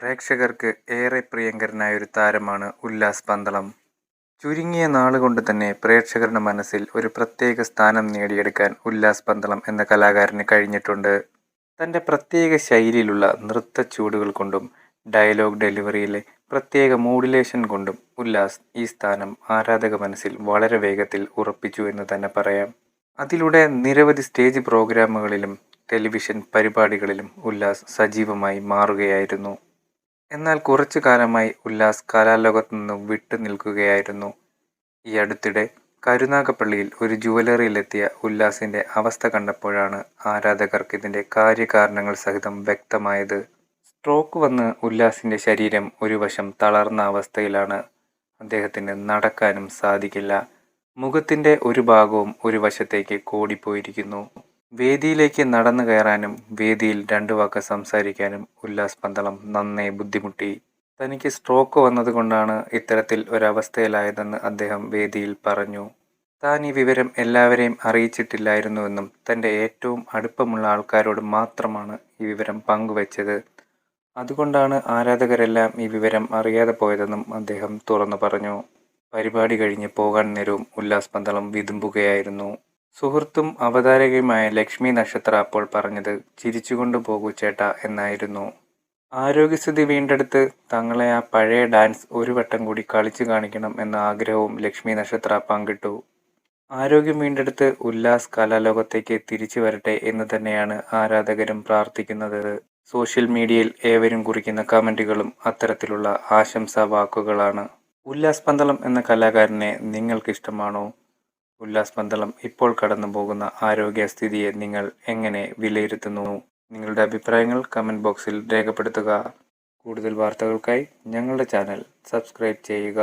പ്രേക്ഷകർക്ക് ഏറെ പ്രിയങ്കരനായ ഒരു താരമാണ് ഉല്ലാസ് പന്തളം. ചുരുങ്ങിയ നാളുകൊണ്ട് തന്നെ പ്രേക്ഷകരുടെ മനസ്സിൽ ഒരു പ്രത്യേക സ്ഥാനം നേടിയെടുക്കാൻ ഉല്ലാസ് പന്തളം എന്ന കലാകാരന് കഴിഞ്ഞിട്ടുണ്ട്. തന്റെ പ്രത്യേക ശൈലിയിലുള്ള നൃത്ത ചൂടുകൾ കൊണ്ടും ഡയലോഗ് ഡെലിവറിയിലെ പ്രത്യേക മോഡുലേഷൻ കൊണ്ടും ഉല്ലാസ് ഈ സ്ഥാനം ആരാധക മനസ്സിൽ വളരെ വേഗത്തിൽ ഉറപ്പിച്ചു എന്ന് തന്നെ പറയാം. അതിലൂടെ നിരവധി സ്റ്റേജ് പ്രോഗ്രാമുകളിലും ടെലിവിഷൻ പരിപാടികളിലും ഉല്ലാസ് സജീവമായി മാറുകയായിരുന്നു. എന്നാൽ കുറച്ചു കാലമായി ഉല്ലാസ് കലാലോകത്തു നിന്നും വിട്ടു നിൽക്കുകയായിരുന്നു. ഈ അടുത്തിടെ കരുനാഗപ്പള്ളിയിൽ ഒരു ജുവലറിയിലെത്തിയ ഉല്ലാസിന്റെ അവസ്ഥ കണ്ടപ്പോഴാണ് ആരാധകർക്ക് ഇതിന്റെ കാര്യകാരണങ്ങൾ സഹിതം വ്യക്തമായത്. സ്ട്രോക്ക് വന്ന് ഉല്ലാസിന്റെ ശരീരം ഒരു വശം തളർന്ന അവസ്ഥയിലാണ്. അദ്ദേഹത്തിന് നടക്കാനും സാധിക്കില്ല. മുഖത്തിന്റെ ഒരു ഭാഗവും ഒരു വശത്തേക്ക് കോടിപ്പോയിരിക്കുന്നു. വേദിയിലേക്ക് നടന്നു കയറാനും വേദിയിൽ രണ്ടു വാക്ക് സംസാരിക്കാനും ഉല്ലാസ് പന്തളം നന്നേ ബുദ്ധിമുട്ടി. തനിക്ക് സ്ട്രോക്ക് വന്നതുകൊണ്ടാണ് ഇത്തരത്തിൽ ഒരവസ്ഥയിലായതെന്ന് അദ്ദേഹം വേദിയിൽ പറഞ്ഞു. താൻ ഈ വിവരം എല്ലാവരെയും അറിയിച്ചിട്ടില്ലായിരുന്നുവെന്നും തന്റെ ഏറ്റവും അടുപ്പമുള്ള ആൾക്കാരോട് മാത്രമാണ് ഈ വിവരം പങ്കുവച്ചത്. അതുകൊണ്ടാണ് ആരാധകരെല്ലാം ഈ വിവരം അറിയാതെ പോയതെന്നും അദ്ദേഹം തുറന്നു പറഞ്ഞു. പരിപാടി കഴിഞ്ഞ് പോകാൻ നേരവും ഉല്ലാസ് പന്തളം വിതുമ്പുകയായിരുന്നു. സുഹൃത്തും അവതാരകയുമായ ലക്ഷ്മി നക്ഷത്ര അപ്പോൾ പറഞ്ഞത് ചിരിച്ചുകൊണ്ട് പോകൂ ചേട്ട എന്നായിരുന്നു. ആരോഗ്യസ്ഥിതി വീണ്ടെടുത്ത് തങ്ങളെ ആ പഴയ ഡാൻസ് ഒരു വട്ടം കൂടി കളിച്ചു കാണിക്കണം എന്ന ആഗ്രഹവും ലക്ഷ്മി നക്ഷത്ര പങ്കിട്ടു. ആരോഗ്യം വീണ്ടെടുത്ത് ഉല്ലാസ് കലാലോകത്തേക്ക് തിരിച്ചു വരട്ടെ എന്ന് തന്നെയാണ് ആരാധകരും പ്രാർത്ഥിക്കുന്നത്. സോഷ്യൽ മീഡിയയിൽ ഏവരും കുറിക്കുന്ന കമന്റുകളും അത്തരത്തിലുള്ള ആശംസാ വാക്കുകളാണ് ഉല്ലാസ് പന്തളം എന്ന കലാകാരനെ നിങ്ങൾക്ക് ഇഷ്ടമാണോ ഉല്ലാസ് പന്തളം ഇപ്പോൾ കടന്നു പോകുന്ന ആരോഗ്യസ്ഥിതിയെ നിങ്ങൾ എങ്ങനെ വിലയിരുത്തുന്നു? നിങ്ങളുടെ അഭിപ്രായങ്ങൾ കമന്റ് ബോക്സിൽ രേഖപ്പെടുത്തുക. കൂടുതൽ വാർത്തകൾക്കായി ഞങ്ങളുടെ ചാനൽ സബ്സ്ക്രൈബ് ചെയ്യുക.